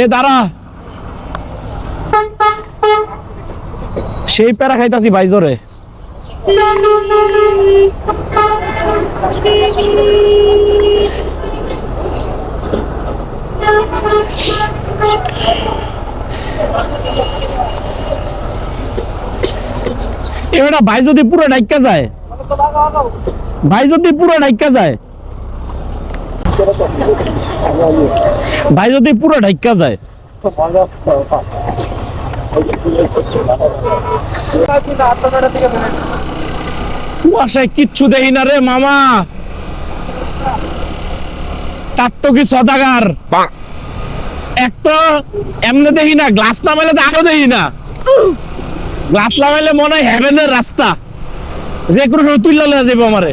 এ দাঁড়া। সেই প্যারা খাইতাছি ভাই জোরে। এবারে ভাই যদি পুরো ডাইকা যায়, ভাই যদি পুরো ডাইকা যায়, ভাই যদি পুরো ডাইকা যায় কুয়াশায় কিচ্ছু দেখি না রে মামা। টাট্টকি সদাগার। এক তো এমনি দেখি না গ্লাস নামাইলে তো আরও দেখি না। গ্লাস নামাইলে মনে হয় হেভেনের রাস্তা। যে কোনো তুললে যাবে আমারে।